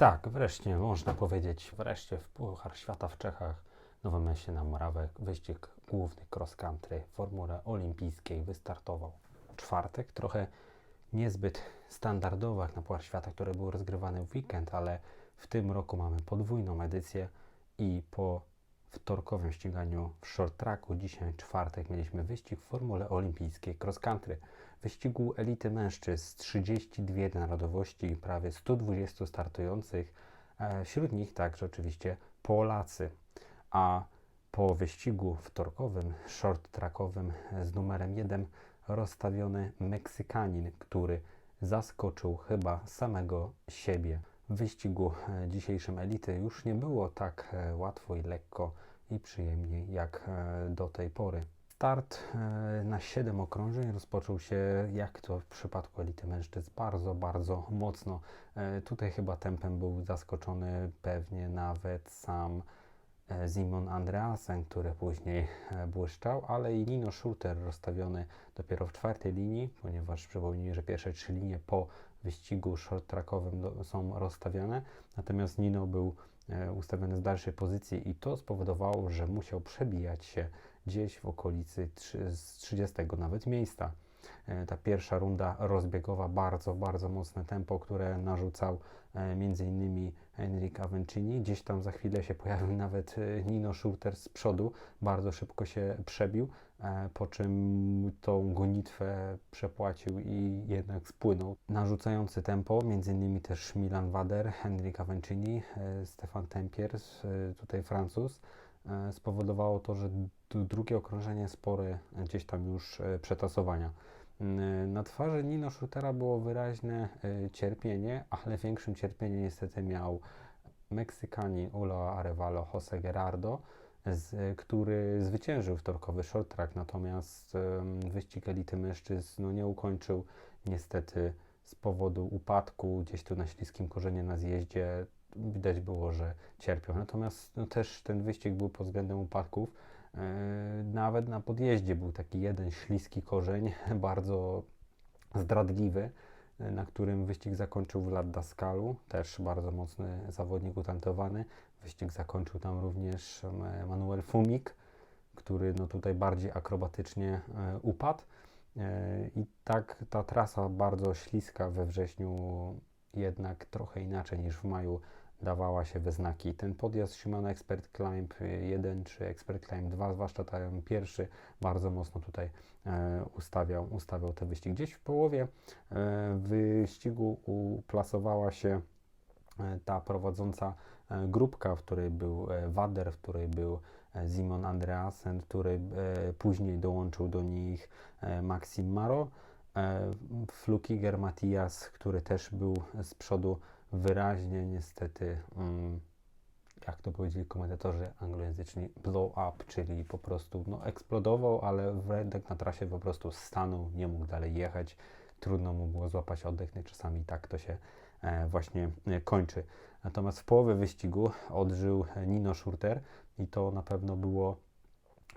Tak, wreszcie można powiedzieć, wreszcie w Puchar Świata w Czechach, Nowe Mesie na Morawek, wyścig główny cross country w Formule Olimpijskiej wystartował. Czwartek, trochę niezbyt standardowo jak na Puchar Świata, które były rozgrywane w weekend, ale w tym roku mamy podwójną edycję i po wtorkowym ściganiu w short tracku, dzisiaj czwartek, mieliśmy wyścig w Formule Olimpijskiej cross country. Wyścigu elity mężczyzn, 32 narodowości, prawie 120 startujących, e, wśród nich także oczywiście Polacy. A po wyścigu wtorkowym, short trackowym z numerem 1 rozstawiony Meksykanin, który zaskoczył chyba samego siebie. W wyścigu e, dzisiejszym elity już nie było tak e, łatwo i lekko i przyjemnie jak do tej pory. Start e, na 7 okrążeń rozpoczął się, jak to w przypadku elity mężczyzn, bardzo, bardzo mocno. E, Tutaj chyba tempem był zaskoczony pewnie nawet sam e, Simon Andreasen, który później błyszczał, ale i Nino Schurter rozstawiony dopiero w czwartej linii, ponieważ przypomnijmy, że pierwsze trzy linie po wyścigu short trackowym do- są rozstawione, natomiast Nino był e, ustawiony z dalszej pozycji i to spowodowało, że musiał przebijać się gdzieś w okolicy z 30 nawet miejsca. E, Ta pierwsza runda rozbiegowa, bardzo, bardzo mocne tempo, które narzucał e, innymi Enric Avencini. Gdzieś tam za chwilę się pojawił nawet Nino Schurter z przodu, bardzo szybko się przebił, po czym tą gonitwę przepłacił i jednak spłynął. Narzucający tempo, innymi też Milan Wader, Henrik Avencini, e, Stefan Tempier, e, tutaj Francuz, e, spowodowało to, że drugie okrążenie spory e, gdzieś tam już e, przetasowania. Mm, Na twarzy Nino Schurtera było wyraźne e, cierpienie, ale większym cierpieniem niestety miał Meksykanin Ulo Arevalo Jose Gerardo, z, który zwyciężył wtorkowy short track, natomiast em, wyścig elity mężczyzn no, nie ukończył niestety z powodu upadku gdzieś tu na śliskim korzenie na zjeździe. Widać było, że cierpiał. Natomiast no, też ten wyścig był pod względem upadków. e, Nawet na podjeździe był taki jeden śliski korzeń, bardzo zdradliwy, na którym wyścig zakończył Vlad Daskalu, też bardzo mocny zawodnik utalentowany. Wyścig zakończył tam również Manuel Fumik, który no tutaj bardziej akrobatycznie e, upadł. E, I tak ta trasa bardzo śliska we wrześniu, jednak trochę inaczej niż w maju dawała się we znaki. Ten podjazd Shimano Expert Climb 1 czy Expert Climb 2, zwłaszcza ten pierwszy, bardzo mocno tutaj e, ustawiał, ustawiał te wyścigi. Gdzieś w połowie e, wyścigu uplasowała się e, ta prowadząca e, grupka, w której był e, Wader, w której był Simon Andreasen, który później dołączył do nich Maxim Maro, Flukiger Matias, który też był z przodu wyraźnie niestety, mm, jak to powiedzieli komentatorzy anglojęzyczni, blow up, czyli po prostu no, eksplodował, ale Wredek na trasie po prostu stanął, nie mógł dalej jechać, trudno mu było złapać oddech, no czasami tak to się e, właśnie e, kończy. Natomiast w połowie wyścigu odżył e, Nino Schurter i to na pewno było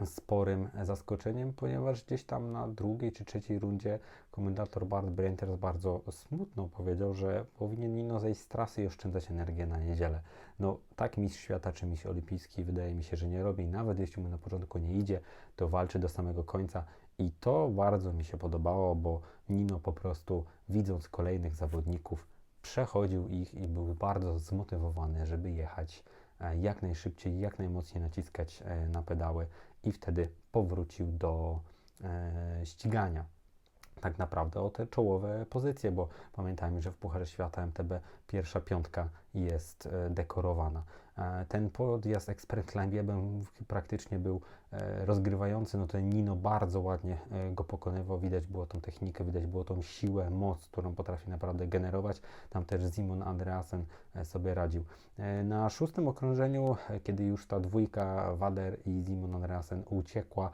sporym zaskoczeniem, ponieważ gdzieś tam na drugiej czy trzeciej rundzie komentator Bart Brenters bardzo smutno powiedział, że powinien Nino zejść z trasy i oszczędzać energię na niedzielę. No tak mistrz świata czy mistrz olimpijski wydaje mi się, że nie robi. Nawet jeśli mu na początku nie idzie, to walczy do samego końca i to bardzo mi się podobało, bo Nino po prostu widząc kolejnych zawodników przechodził ich i był bardzo zmotywowany, żeby jechać e, jak najszybciej, jak najmocniej naciskać e, na pedały i wtedy powrócił do e, ścigania. Tak naprawdę o te czołowe pozycje, bo pamiętajmy, że w Pucharze Świata MTB pierwsza piątka jest e, dekorowana. E, ten podjazd Expert Climb 1 praktycznie był e, rozgrywający, no ten Nino bardzo ładnie e, go pokonywał, widać było tą technikę, widać było tą siłę, moc, którą potrafi naprawdę generować. Tam też Simon Andreasen sobie radził. Na szóstym okrążeniu, kiedy już ta dwójka Wader i Simon Andreasen uciekła,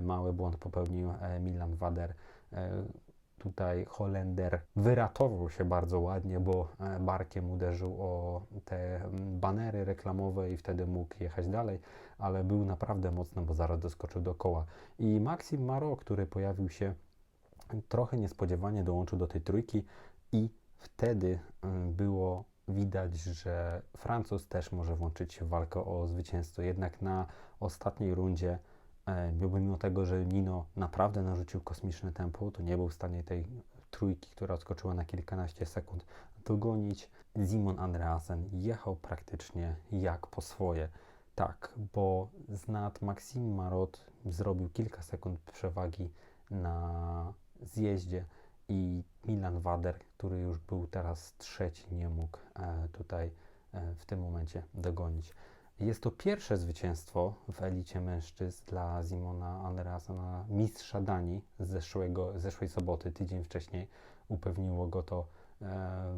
mały błąd popełnił Milan Wader. Tutaj Holender wyratował się bardzo ładnie, bo e, barkiem uderzył o te banery reklamowe i wtedy mógł jechać dalej, ale był naprawdę mocno, bo zaraz doskoczył do koła. I Maxim Maro, który pojawił się trochę niespodziewanie, dołączył do tej trójki i wtedy było widać, że Francuz też może włączyć się w walkę o zwycięstwo. Jednak na ostatniej rundzie, e, mimo tego, że Nino naprawdę narzucił kosmiczne tempo, to nie był w stanie tej trójki, która odskoczyła na kilkanaście sekund, dogonić. Simon Andreasen jechał praktycznie jak po swoje. Tak, bo z nad Maxime Marot zrobił kilka sekund przewagi na zjeździe i Milan Wader, który już był teraz trzeci, nie mógł e, tutaj e, w tym momencie dogonić. Jest to pierwsze zwycięstwo w elicie mężczyzn dla Simona Andreasena, mistrza Danii z zeszłego, zeszłej soboty, tydzień wcześniej. Upewniło go to e,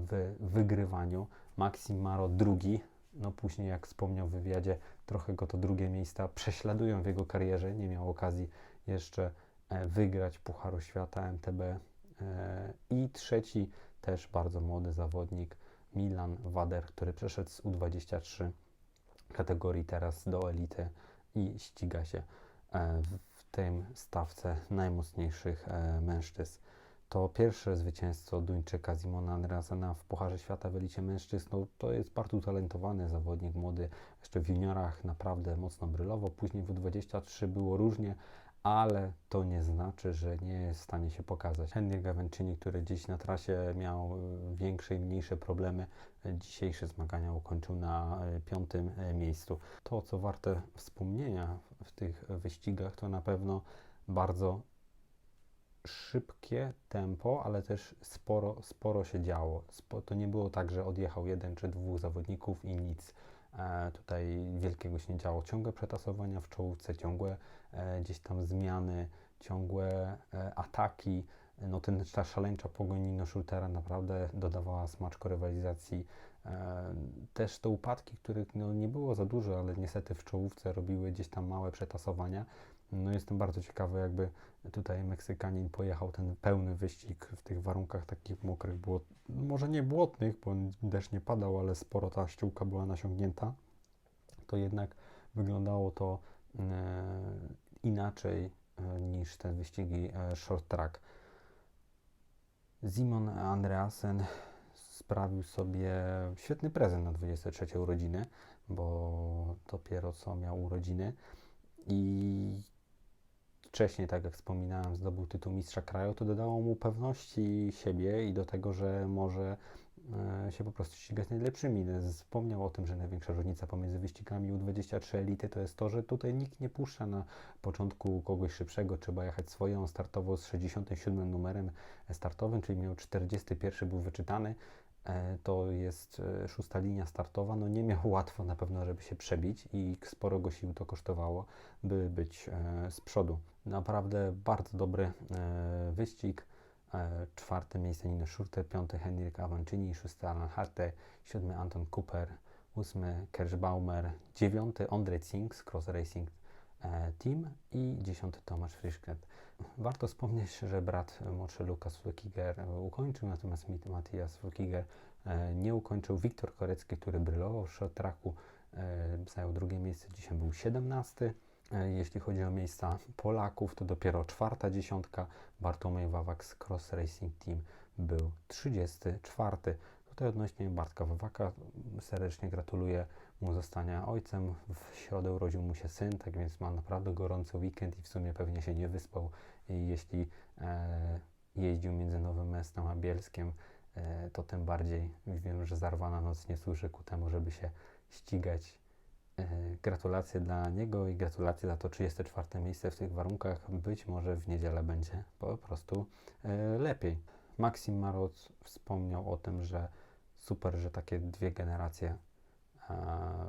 w wygrywaniu. Maxim Maro drugi, no później jak wspomniał w wywiadzie, trochę go to drugie miejsca prześladują w jego karierze. Nie miał okazji jeszcze e, wygrać Pucharu Świata MTB. E, I trzeci też bardzo młody zawodnik, Milan Wader, który przeszedł z U23 kategorii teraz do elity i ściga się e, w tym stawce najmocniejszych mężczyzn. To pierwsze zwycięstwo Duńczyka Simona Andreasena w Pucharze Świata w elicie mężczyzn. No, to jest bardzo utalentowany zawodnik, młody, jeszcze w juniorach naprawdę mocno brylował. Później w 23 było różnie, ale to nie znaczy, że nie jest w stanie się pokazać. Henry Gavęczyni, który gdzieś na trasie miał e, większe i mniejsze problemy, e, dzisiejsze zmagania ukończył na e, piątym miejscu. To, co warte wspomnienia w tych wyścigach, to na pewno bardzo szybkie tempo, ale też sporo, sporo się działo. To nie było tak, że odjechał jeden czy dwóch zawodników i nic tutaj wielkiego się nie działo. Ciągłe przetasowania w czołówce, ciągłe e, gdzieś tam zmiany, ciągłe e, ataki. No ten, ta szaleńcza pogoń Nino Schultera naprawdę dodawała smaczko rywalizacji. E, też te upadki, których no, nie było za dużo, ale niestety w czołówce robiły gdzieś tam małe przetasowania. No jestem bardzo ciekawy, jakby tutaj Meksykanin pojechał ten pełny wyścig w tych warunkach takich mokrych, było może nie błotnych, bo deszcz nie padał, ale sporo ta ściółka była nasiągnięta, to jednak wyglądało to e, inaczej e, niż te wyścigi e, short track. Simon Andreasen sprawił sobie świetny prezent na 23 urodziny, bo dopiero co miał urodziny i wcześniej, tak jak wspominałem, zdobył tytuł mistrza kraju, to dodało mu pewności siebie i do tego, że może e, się po prostu ścigać najlepszymi. Wspomniał o tym, że największa różnica pomiędzy wyścigami U23 elity to jest to, że tutaj nikt nie puszcza na początku kogoś szybszego, trzeba jechać swoją. On startował z 67 numerem startowym, czyli miał 41 był wyczytany. E, to jest e, szósta linia startowa. No nie miał łatwo na pewno, żeby się przebić i sporo go sił to kosztowało, by być z przodu. Naprawdę bardzo dobry e, wyścig. E, czwarte miejsce Nino Schurter, piąty Henrik Avancini, szósty Alan Harte, siódmy Anton Cooper, ósmy Kerschbaumer, dziewiąty Andre Zink z Cross Racing e, Team i dziesiąty Tomasz Frischkret. Warto wspomnieć, że brat młodszy Lukas Flukiger ukończył, natomiast Matthias Flukiger nie ukończył. Wiktor Korecki, który brylował w short tracku, zajął drugie miejsce, dzisiaj był 17. E, jeśli chodzi o miejsca Polaków, to dopiero czwarta dziesiątka. Bartłomiej Wawak z Cross Racing Team był 34. Tutaj odnośnie Bartka Wawaka serdecznie gratuluję mu zostania ojcem. W środę urodził mu się syn, tak więc ma naprawdę gorący weekend i w sumie pewnie się nie wyspał. I jeśli e, jeździł między Nowym Mestem a Bielskiem, e, to tym bardziej wiem, że zarwana noc nie służy ku temu, żeby się ścigać E, gratulacje dla niego i gratulacje za to 34 miejsce w tych warunkach. Być może w niedzielę będzie po prostu e, lepiej. Maxim Maroc wspomniał o tym, że super, że takie dwie generacje,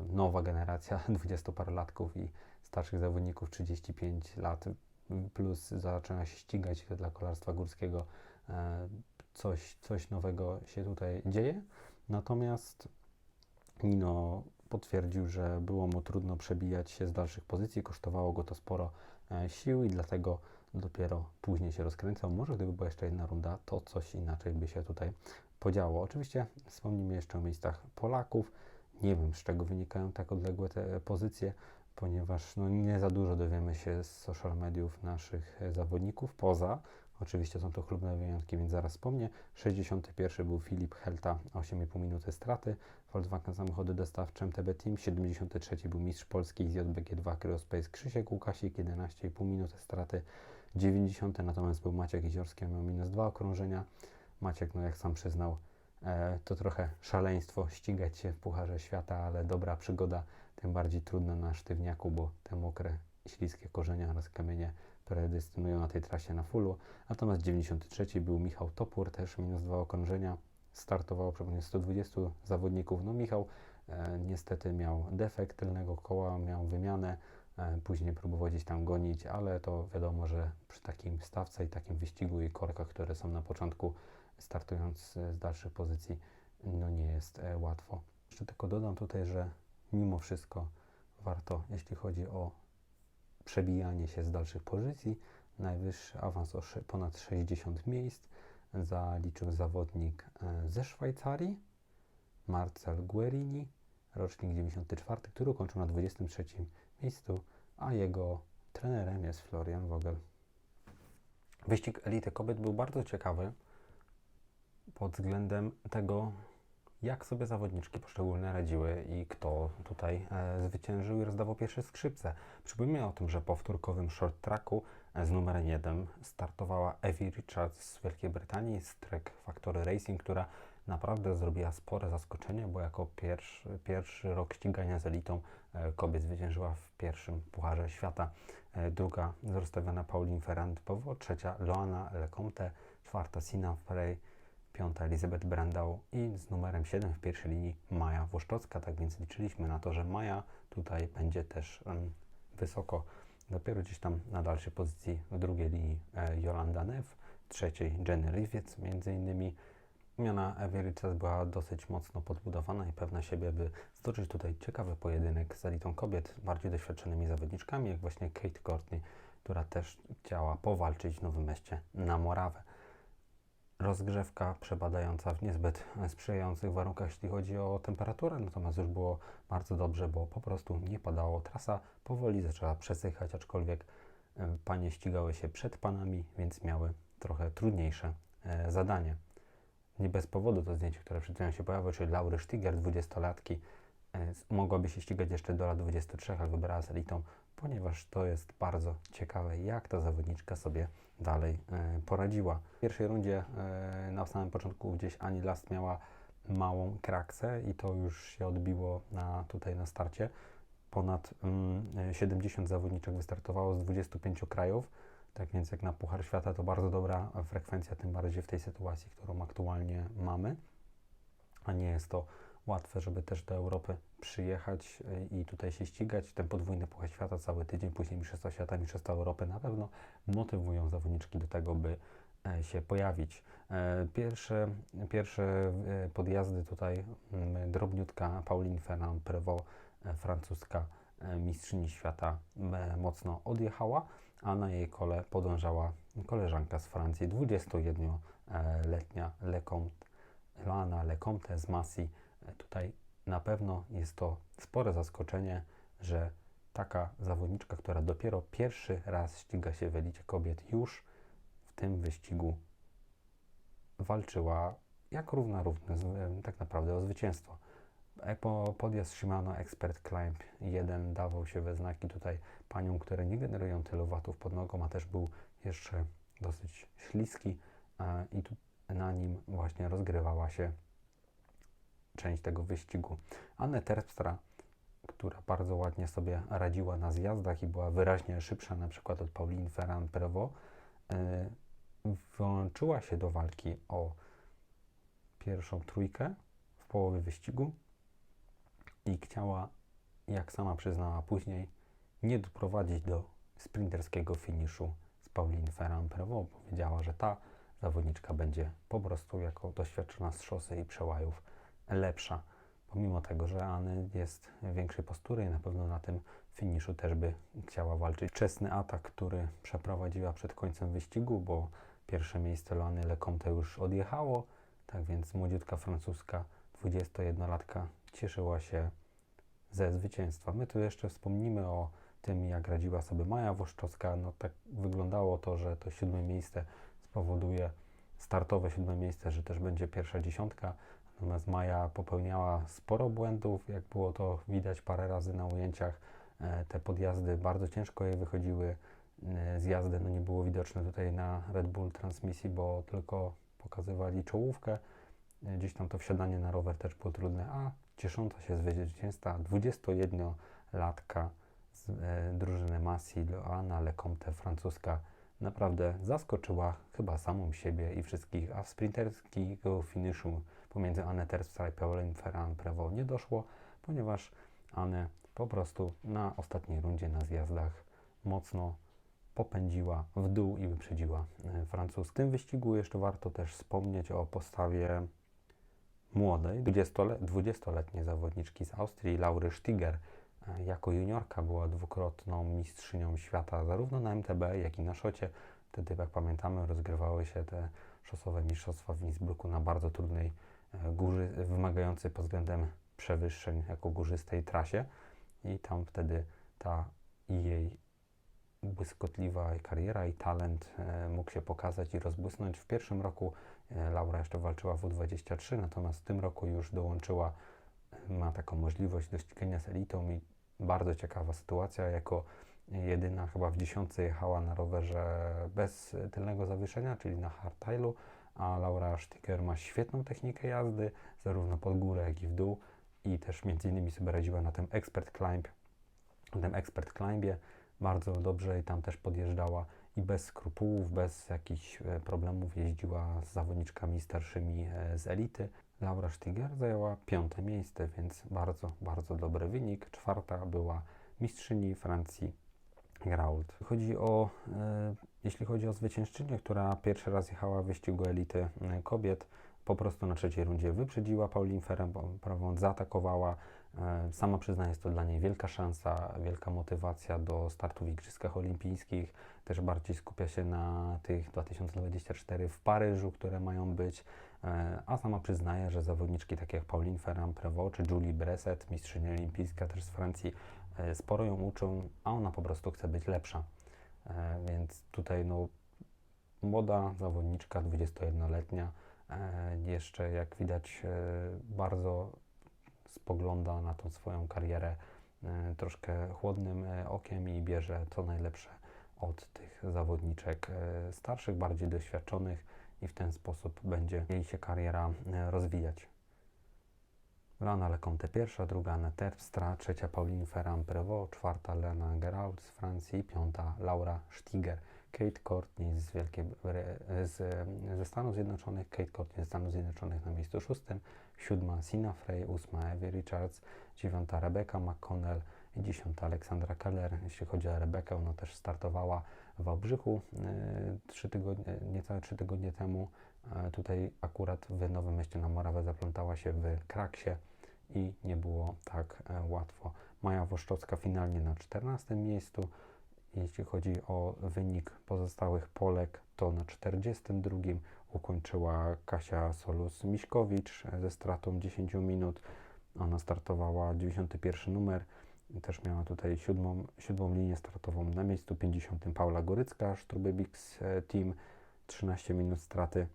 nowa generacja 20-parolatków i starszych zawodników 35 lat plus zaczyna się ścigać dla kolarstwa górskiego. E, coś, coś nowego się tutaj dzieje. Natomiast Nino potwierdził, że było mu trudno przebijać się z dalszych pozycji, kosztowało go to sporo e, sił i dlatego dopiero później się rozkręcał. Może gdyby była jeszcze jedna runda, to coś inaczej by się tutaj podziało. Oczywiście wspomnimy jeszcze o miejscach Polaków. Nie wiem, z czego wynikają tak odległe te pozycje, ponieważ no, nie za dużo dowiemy się z social mediów naszych zawodników, poza Oczywiście są to chlubne wyjątki, więc zaraz wspomnę. 61 był Filip Helta, 8,5 minuty straty. Volkswagen samochody dostawcze MTB Team. 73 był mistrz Polski z JBG2 Cryospace Krzysiek Łukasik, 11,5 minuty straty. 90 natomiast był Maciek Jeziorski, miał minus 2 okrążenia. Maciek, no jak sam przyznał, e, to trochę szaleństwo ścigać się w Pucharze Świata, ale dobra przygoda, tym bardziej trudna na sztywniaku, bo te mokre, śliskie korzenia oraz kamienie predestynują na tej trasie na fullu. Natomiast 93 był Michał Topór, też minus dwa okrążenia. Startowało przypomnę 120 zawodników. No Michał e, niestety miał defekt tylnego koła, miał wymianę. E, później próbował gdzieś tam gonić, ale to wiadomo, że przy takim stawce i takim wyścigu i korkach, które są na początku, startując z dalszych pozycji, no nie jest e, łatwo. Jeszcze tylko dodam tutaj, że mimo wszystko warto, jeśli chodzi o przebijanie się z dalszych pozycji. Najwyższy awans o ponad 60 miejsc zaliczył zawodnik e, ze Szwajcarii, Marcel Guerini, rocznik 94, który ukończył na 23 miejscu, a jego trenerem jest Florian Vogel. Wyścig elity kobiet był bardzo ciekawy pod względem tego, jak sobie zawodniczki poszczególne radziły i kto tutaj e, zwyciężył i rozdawał pierwsze skrzypce. Przypomnę o tym, że po wtórkowym short tracku e, z numerem 1 startowała Evie Richards z Wielkiej Brytanii z Trek Factory Racing, która naprawdę zrobiła spore zaskoczenie, bo jako pierwszy, pierwszy rok ścigania z elitą e, kobiet zwyciężyła w pierwszym Pucharze Świata. E, druga rozstawiona Pauline Ferrand-Powo, trzecia Loana Lecomte, czwarta Sina Frey, piąta Elizabeth Brandau i z numerem 7 w pierwszej linii Maja Włoszczocka. Tak więc liczyliśmy na to, że Maja tutaj będzie też um, wysoko. Dopiero gdzieś tam na dalszej pozycji w drugiej linii e, Jolanda Neff, trzeciej Jenny Riviec między innymi. Miana Richards była dosyć mocno podbudowana i pewna siebie, by stoczyć tutaj ciekawy pojedynek z elitą kobiet, bardziej doświadczonymi zawodniczkami, jak właśnie Kate Courtney, która też chciała powalczyć w Nowym Mieście na Morawę rozgrzewka przebadająca w niezbyt sprzyjających warunkach, jeśli chodzi o temperaturę, natomiast już było bardzo dobrze, bo po prostu nie padało. Trasa powoli zaczęła przesychać, aczkolwiek e, panie ścigały się przed panami, więc miały trochę trudniejsze e, zadanie. Nie bez powodu to zdjęcie, które przed chwilą się pojawiło, czyli Laury Stiger, 20-latki, e, mogłaby się ścigać jeszcze do lat 23, ale wybrała z elitą, ponieważ to jest bardzo ciekawe, jak ta zawodniczka sobie dalej e, poradziła. W pierwszej rundzie e, na samym początku gdzieś Ani Last miała małą kraksę i to już się odbiło na, tutaj na starcie. Ponad mm, 70 zawodniczek wystartowało z 25 krajów, tak więc jak na Puchar Świata to bardzo dobra frekwencja, tym bardziej w tej sytuacji, którą aktualnie mamy, a nie jest to łatwe, żeby też do Europy przyjechać y, i tutaj się ścigać. Ten podwójny Puchar Świata cały tydzień, później Mistrzostwa Świata, Mistrzostwa Europy na pewno motywują zawodniczki do tego, by e, się pojawić. E, Pierwsze, pierwsze e, podjazdy tutaj mm, drobniutka Pauline Ferrand-Prevot, francuska mistrzyni świata, mocno odjechała, a na jej kole podążała koleżanka z Francji, 21-letnia Lecomte, Loana Lecomte z Massy. Tutaj na pewno jest to spore zaskoczenie, że taka zawodniczka, która dopiero pierwszy raz ściga się w elicie kobiet, już w tym wyścigu walczyła jak równa równy, tak naprawdę o zwycięstwo. Po podjazd Shimano Expert Climb 1 dawał się we znaki tutaj paniom, które nie generują tylu watów pod nogą, a też był jeszcze dosyć śliski i tu na nim właśnie rozgrywała się część tego wyścigu. Anne Terpstra, która bardzo ładnie sobie radziła na zjazdach i była wyraźnie szybsza na przykład od Pauline Ferrand-Prevot, yy, włączyła się do walki o pierwszą trójkę w połowie wyścigu i chciała, jak sama przyznała później, nie doprowadzić do sprinterskiego finiszu z Pauline Ferrand-Prevot. Powiedziała, że ta zawodniczka będzie po prostu jako doświadczona z szosy i przełajów lepsza. Pomimo tego, że Anny jest większej postury i na pewno na tym finiszu też by chciała walczyć. Wczesny atak, który przeprowadziła przed końcem wyścigu, bo pierwsze miejsce Loany Lecomte już odjechało, tak więc młodziutka francuska 21-latka cieszyła się ze zwycięstwa. My tu jeszcze wspomnimy o tym, jak radziła sobie Maja Włoszczowska. No tak wyglądało to, że to siódme miejsce z powoduje startowe siódme miejsce, że też będzie pierwsza dziesiątka. Natomiast Maja popełniała sporo błędów, jak było to widać parę razy na ujęciach. E, Te podjazdy bardzo ciężko jej wychodziły. E, Zjazdy no nie było widoczne tutaj na Red Bull transmisji, bo tylko pokazywali czołówkę. E, Gdzieś tam to wsiadanie na rower też było trudne, a ciesząca się zwycięzca 21-latka z drużyny Massi, Joanna Lecomte, francuska, naprawdę zaskoczyła chyba samą siebie i wszystkich, a w sprinterskiego finiszu pomiędzy Anne Terpstra i Pauline Ferrand-Prévot nie doszło, ponieważ Anne po prostu na ostatniej rundzie na zjazdach mocno popędziła w dół i wyprzedziła e, Francuz. W tym wyścigu jeszcze warto też wspomnieć o postawie młodej, 20-le- 20-letniej zawodniczki z Austrii, Laury Stiger. Jako juniorka była dwukrotną mistrzynią świata zarówno na MTB, jak i na szocie. Wtedy, jak pamiętamy, rozgrywały się te szosowe mistrzostwa w Innsbrucku na bardzo trudnej e, górzy, wymagającej pod względem przewyższeń jako górzystej trasie. I tam wtedy ta jej błyskotliwa kariera i talent e, mógł się pokazać i rozbłysnąć. W pierwszym roku e, Laura jeszcze walczyła w U23, natomiast w tym roku już dołączyła, ma taką możliwość do ścigania z elitą i bardzo ciekawa sytuacja, jako jedyna chyba w dziesiątce jechała na rowerze bez tylnego zawieszenia, czyli na hardtailu, a Laura Sticker ma świetną technikę jazdy, zarówno pod górę, jak i w dół. I też między innymi sobie radziła na tym expert climb, na tym expert climbie. Bardzo dobrze i tam też podjeżdżała i bez skrupułów, bez jakichś e, problemów jeździła z zawodniczkami starszymi e, z elity. Laura Stiger zajęła piąte miejsce, więc bardzo, bardzo dobry wynik. Czwarta była mistrzyni Francji Grault. Chodzi o, e, jeśli chodzi o zwyciężczynię, która pierwszy raz jechała w wyścigu elity e, kobiet, po prostu na trzeciej rundzie wyprzedziła Pauline Ferrand, zaatakowała. E, Sama przyznaje, jest to dla niej wielka szansa, wielka motywacja do startu w Igrzyskach Olimpijskich. Też bardziej skupia się na tych 2024 w Paryżu, które mają być. E, A sama przyznaje, że zawodniczki takie jak Pauline Ferrand-Prévot czy Julie Bresset, mistrzyni olimpijska też z Francji, e, sporo ją uczą, a ona po prostu chce być lepsza. E, Więc tutaj no, młoda zawodniczka, 21-letnia, e, jeszcze jak widać bardzo spogląda na tą swoją karierę troszkę chłodnym okiem i bierze to najlepsze od tych zawodniczek starszych, bardziej doświadczonych i w ten sposób będzie jej się kariera e, rozwijać. Lana Lecomte pierwsza, druga Anne Terpstra, trzecia Pauline Ferrand-Prévot, czwarta Lena Gerault z Francji, piąta Laura Stiger. Kate Courtney z Wielkiej, z, ze Stanów Zjednoczonych, Kate Courtney ze Stanów Zjednoczonych na miejscu szóstym, siódma Sina Frey, ósma Evie Richards, dziewiąta Rebecca McConnell i dziesiąta Aleksandra Keller. Jeśli chodzi o Rebekę, ona też startowała w Wałbrzychu y, trzy tygodnie, niecałe trzy tygodnie temu. E, Tutaj akurat w Nowym Mieście na Morawę zaplątała się w Kraksie i nie było tak e, łatwo. Maja Woszczowska finalnie na 14 miejscu. Jeśli chodzi o wynik pozostałych Polek, to na 42 ukończyła Kasia Solus-Miśkowicz e, ze stratą 10 minut. Ona startowała 91 numer. Też miała tutaj siódmą, siódmą linię startową na miejscu 50. Paula Gorycka, Strubebix e, Team, 13 minut straty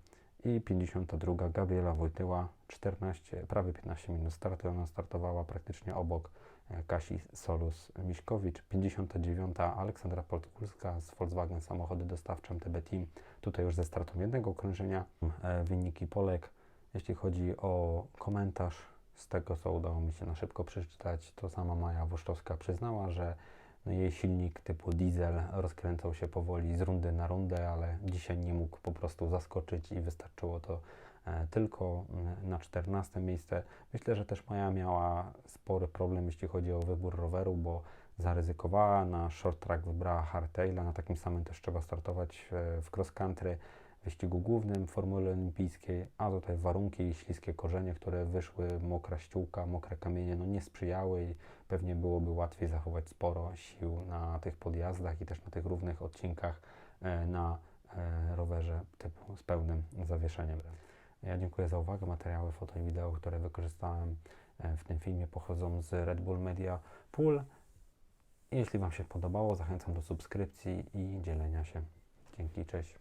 i 52. Gabriela Wojtyła, 14, prawie 15 minut straty. Ona startowała praktycznie obok e, Kasi Solus-Miśkowicz. 59. Aleksandra Podkulska z Volkswagen Samochody Dostawcze MTB Team. Tutaj już ze stratą jednego okrążenia. E, Wyniki Polek. Jeśli chodzi o komentarz z tego, co udało mi się na szybko przeczytać, to sama Maja Woszczowska przyznała, że no jej silnik typu diesel rozkręcał się powoli z rundy na rundę, ale dzisiaj nie mógł po prostu zaskoczyć i wystarczyło to e, tylko mm, na 14 miejsce. Myślę, że też Maja miała spory problem, jeśli chodzi o wybór roweru, bo zaryzykowała, na short track wybrała hardtaila, na takim samym też trzeba startować w cross country, wyścigu głównym Formuły Olimpijskiej, a tutaj warunki i śliskie korzenie, które wyszły, mokra ściółka, mokre kamienie, no nie sprzyjały i pewnie byłoby łatwiej zachować sporo sił na tych podjazdach i też na tych równych odcinkach e, na e, rowerze typu z pełnym zawieszeniem. Ja dziękuję za uwagę. Materiały foto i wideo, które wykorzystałem e, w tym filmie pochodzą z Red Bull Media Pool. Jeśli Wam się podobało, zachęcam do subskrypcji i dzielenia się. Dzięki, cześć.